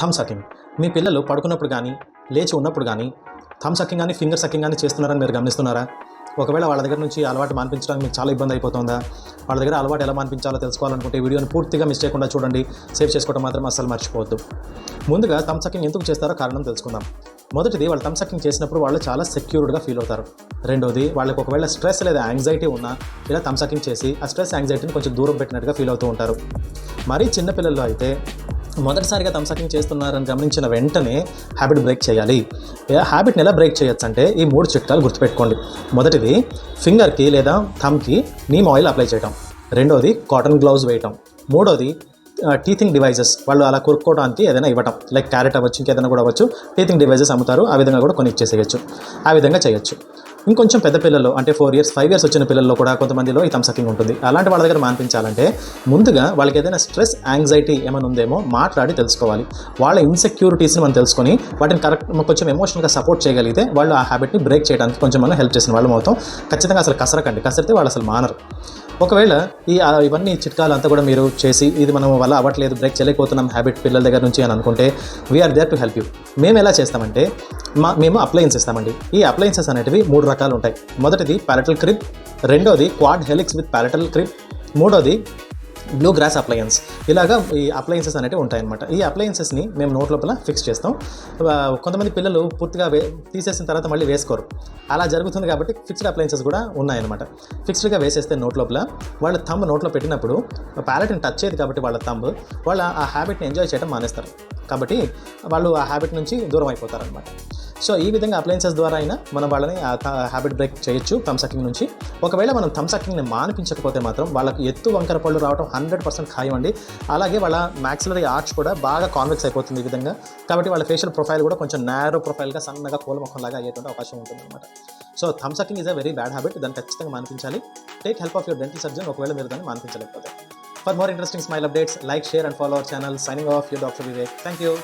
Thumb మీ పిల్లలు పడుకున్నప్పుడు కానీ లేచి ఉన్నప్పుడు కానీ థమ్ సకింగ్ కానీ ఫింగర్ సకింగ్ కానీ చేస్తున్నారని మీరు గమనిస్తున్నారా? ఒకవేళ వాళ్ళ దగ్గర నుంచి అలవాటు మాన్పించడానికి మీకు చాలా ఇబ్బంది అయిపోతుందా? వాళ్ళ దగ్గర అలవాటు ఎలా మాన్పించాలో తెలుసుకోవాలనుకుంటే వీడియోని పూర్తిగా మిస్ చేయకుండా చూడండి. సేవ్ చేసుకోవడం మాత్రం అస్సలు మర్చిపోవద్దు. ముందుగా థమ్ సకింగ్ ఎందుకు చేస్తారో కారణం తెలుసుకుందాం. మొదటిది వాళ్ళు థమ్ సకింగ్ చేసినప్పుడు వాళ్ళు చాలా సెక్యూర్డ్గా ఫీల్ అవుతారు. రెండోది వాళ్ళకి ఒకవేళ స్ట్రెస్ లేదా యాంగ్జైటీ ఉన్నా ఇలా థమ్ సకింగ్ చేసి ఆ స్ట్రెస్ యాంగ్జైటీని కొంచెం దూరం పెట్టినట్టుగా ఫీల్ అవుతూ ఉంటారు. మరీ చిన్నపిల్లల్లో అయితే మొదటిసారిగా తమసకింగ్ చేస్తున్నారని గమనించిన వెంటనే హ్యాబిట్ బ్రేక్ చేయాలి. హ్యాబిట్ని ఎలా బ్రేక్ చేయొచ్చు అంటే ఈ మూడు చిట్కాలు గుర్తుపెట్టుకోండి. మొదటిది ఫింగర్కి లేదా థమ్కి నీమ్ ఆయిల్ అప్లై చేయటం. రెండోది కాటన్ గ్లౌజ్ వేయటం. మూడోది టీథింగ్ డివైజెస్. వాళ్ళు అలా కొనుక్కోవడానికి ఏదైనా ఇవ్వటం. లైక్ క్యారెట్ అవ్వచ్చు ఇంకేదైనా కూడా అవ్వచ్చు. టీథింగ్ డివైజెస్ అమ్ముతారు. ఆ విధంగా కూడా కొని ఇచ్చేసేయచ్చు. ఆ విధంగా చేయొచ్చు. ఇంకొంచెం పెద్ద పిల్లలు అంటే ఫోర్ ఇయర్స్ ఫైవ్ ఇయర్స్ వచ్చిన పిల్లల్లో కూడా కొంతమందిలో ఈ సకింగ్ ఉంటుంది. అలాంటి వాళ్ళ దగ్గర మాన్పించాలంటే ముందుగా వాళ్ళకి ఏదైనా స్ట్రెస్ యాంగ్జైటీ ఏమైనా ఉందేమో మాట్లాడి తెలుసుకోవాలి. వాళ్ళ ఇన్సెక్యూరిటీస్ని మనం తెలుసుకొని వాటిని కరెక్ట్ కొంచెం ఎమోషనల్గా సపోర్ట్ చేయగలిగితే వాళ్ళు ఆ హ్యాబిట్ని బ్రేక్ చేయడానికి కొంచెం మనం హెల్ప్ చేసిన వాళ్ళం అవుతాం. ఖచ్చితంగా అసలు కసరకండి. కసరితే వాళ్ళు అసలు మానరు. ఒకవేళ ఈ ఇవన్నీ చిట్కాలు అంతా కూడా మీరు చేసి ఇది మనం వల్ల అవ్వట్లేదు బ్రేక్ చేయలేకపోతున్నాం హ్యాబిట్ పిల్లల దగ్గర నుంచి అని అనుకుంటే we're there to help you మేము ఎలా చేస్తామంటే మా మేము అప్లయన్స్ ఇస్తామండి. ఈ అప్లయన్సెస్ అనేటివి మూడు రకాలు ఉంటాయి మొదటిది ప్యారటల్ క్రిప్ రెండోది quad helix with palatal crib మూడోది బ్లూ గ్రాస్ అప్లయన్స్ ఇలాగా ఈ అప్లయన్సెస్ అనేవి ఉంటాయన్నమాట. ఈ అప్లయన్సెస్ని మేము నోట్ లోపల ఫిక్స్ చేస్తాం. కొంతమంది పిల్లలు పూర్తిగా వే తీసేసిన తర్వాత మళ్ళీ వేసుకోరు. అలా జరుగుతుంది కాబట్టి ఫిక్స్డ్ అప్లయన్సెస్ కూడా ఉన్నాయన్నమాట. ఫిక్స్డ్గా వేసేస్తే నోట్ లోపల వాళ్ళ థంబ్ నోట్లో పెట్టినప్పుడు ప్యాలెట్ని టచ్ చేయదు కాబట్టి వాళ్ళ థంబ్ వాళ్ళ ఆ హ్యాబిట్ని ఎంజాయ్ చేయడం మానేస్తారు. కాబట్టి వాళ్ళు ఆ హ్యాబిట్ నుంచి దూరం అయిపోతారనమాట సో ఈ విధంగా అప్లయన్సెస్ ద్వారా అయినా మనం వాళ్ళని హ్యాబిట్ బ్రేక్ చేయొచ్చు థమ్సకింగ్ నుంచి. ఒకవేళ మనం థమ్సకింగ్ని మానిపించకపోతే మాత్రం వాళ్ళకి ఎత్తు వంకర పళ్ళు రావడం హండ్రెడ్ పర్సెంట్ ఖాయం అండి అలాగే వాళ్ళ మ్యాక్సిలరీ ఆర్చ్ కూడా బాగా కాన్వెక్స్ అయిపోతుంది ఈ విధంగా. కాబట్టి వాళ్ళ ఫేషియల్ ప్రొఫైల్ కూడా కొంచెం నేరో ప్రొఫైల్గా సన్నగా పూల లాగా అయ్యేటువంటి అవకాశం ఉంటుంది అనమాట so thumb sucking is a very bad habit దాన్ని ఖచ్చితంగా మానిపించాలి. Take help of your dental surgeon ఒకవేళ మీరు దాన్ని మానిపించలేకపోతే. For more interesting smile updates like share and follow our channel signing off you doctor Vivek thank you